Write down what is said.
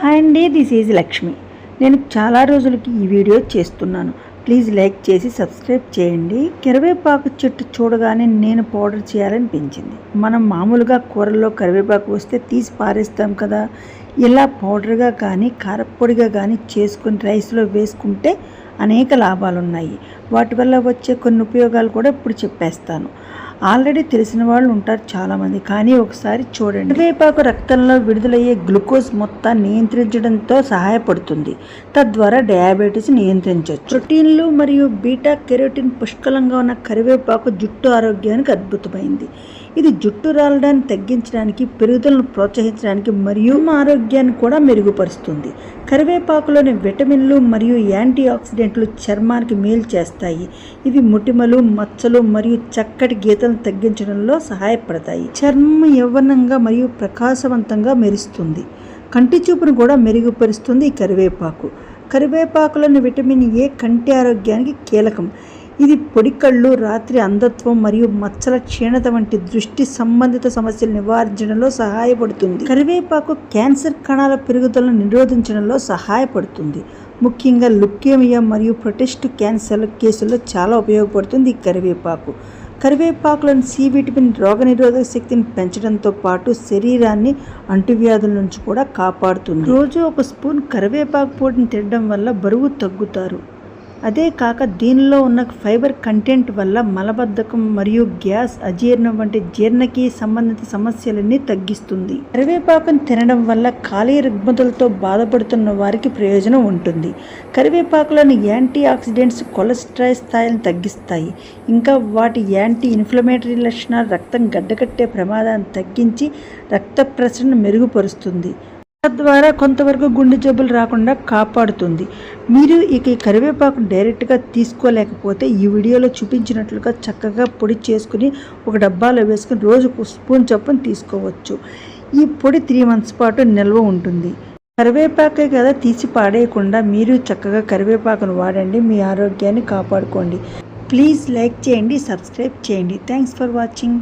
Hi అండి this is Lakshmi. నేను చాలా రోజులకి ఈ వీడియో చేస్తున్నాను. ప్లీజ్ లైక్ చేసి సబ్స్క్రైబ్ చేయండి. కరివేపాకు చెట్టు చూడగానే నేను పౌడర్ చేయాలనిపించింది. మనం మామూలుగా కూరల్లో కరివేపాకు వస్తే తీసి పారేస్తాం కదా. ఇలా పౌడర్గా కానీ కారపొడిగా కానీ చేసుకొని రైస్లో వేసుకుంటే అనేక లాభాలు ఉన్నాయి వాటి వల్ల వచ్చే కొన్ని ఉపయోగాలు కూడా ఇప్పుడు చెప్పేస్తాను. ఆల్రెడీ తెలిసిన వాళ్ళు ఉంటారు చాలామంది కానీ ఒకసారి చూడండి. కరివేపాకు రక్తంలో విడుదలయ్యే గ్లూకోజ్ మొత్తాన్ని నియంత్రించడంతో సహాయపడుతుంది. తద్వారా డయాబెటీస్ నియంత్రించవచ్చు ప్రోటీన్లు మరియు బీటా కెరోటిన్ పుష్కలంగా ఉన్న కరివేపాకు జుట్టు ఆరోగ్యానికి అద్భుతమైంది. ఇది జుట్టు రాలడాన్ని తగ్గించడానికి పెరుగుదలను ప్రోత్సహించడానికి మరియు ఆరోగ్యాన్ని కూడా మెరుగుపరుస్తుంది. కరివేపాకులోని విటమిన్లు మరియు యాంటీ ఆక్సిడెంట్లు చర్మానికి మేలు చేస్తాయి. ఇవి ముటిమలు మచ్చలు మరియు చక్కటి గీతలను తగ్గించడంలో సహాయపడతాయి. చర్మం యవ్వనంగా మరియు ప్రకాశవంతంగా మెరుస్తుంది. కంటి చూపును కూడా మెరుగుపరుస్తుంది ఈ కరివేపాకు. కరివేపాకులోని విటమిన్ ఏ కంటి ఆరోగ్యానికి కీలకం. ఇది పొడి కళ్ళు రాత్రి అంధత్వం మరియు మచ్చల క్షీణత వంటి దృష్టి సంబంధిత సమస్యలు నివారించడంలో సహాయపడుతుంది. కరివేపాకు క్యాన్సర్ కణాల పెరుగుదలను నిరోధించడంలో సహాయపడుతుంది. ముఖ్యంగా లుకేమియా మరియు ప్రొటెస్ట్ క్యాన్సర్ కేసుల్లో చాలా ఉపయోగపడుతుంది ఈ కరివేపాకు. కరివేపాకులను సి విటమిన్ రోగనిరోధక శక్తిని పెంచడంతో పాటు శరీరాన్ని అంటువ్యాధుల నుంచి కూడా కాపాడుతుంది. రోజు ఒక స్పూన్ కరివేపాకు పొడిని తినడం వల్ల బరువు తగ్గుతారు. అదే కాక దీనిలో ఉన్న ఫైబర్ కంటెంట్ వల్ల మలబద్ధకం మరియు గ్యాస్ అజీర్ణం వంటి జీర్ణకి సంబంధిత సమస్యలన్నీ తగ్గిస్తుంది. కరివేపాకును తినడం వల్ల ఖాళీ రుగ్మతులతో బాధపడుతున్న వారికి ప్రయోజనం ఉంటుంది. కరివేపాకులోని యాంటీ ఆక్సిడెంట్స్ కొలెస్ట్రాల్ స్థాయిలను తగ్గిస్తాయి. ఇంకా వాటి యాంటీ ఇన్ఫ్లమేటరీ లక్షణాలు రక్తం గడ్డకట్టే ప్రమాదాన్ని తగ్గించి రక్త ప్రసరణ మెరుగుపరుస్తుంది. తద్వారా కొంతవరకు గుండె జబ్బులు రాకుండా కాపాడుతుంది. మీరు ఇక ఈ కరివేపాకు డైరెక్ట్గా తీసుకోలేకపోతే ఈ వీడియోలో చూపించినట్లుగా చక్కగా పొడి చేసుకుని ఒక డబ్బాలో వేసుకుని రోజుకు స్పూన్ చొప్పున తీసుకోవచ్చు. ఈ పొడి త్రీ మంత్స్ పాటు నిల్వ ఉంటుంది. కరివేపాకే కదా తీసి పాడేయకుండా మీరు చక్కగా కరివేపాకును వాడండి మీ ఆరోగ్యాన్ని కాపాడుకోండి. ప్లీజ్ లైక్ చేయండి సబ్స్క్రైబ్ చేయండి. Thanks for watching.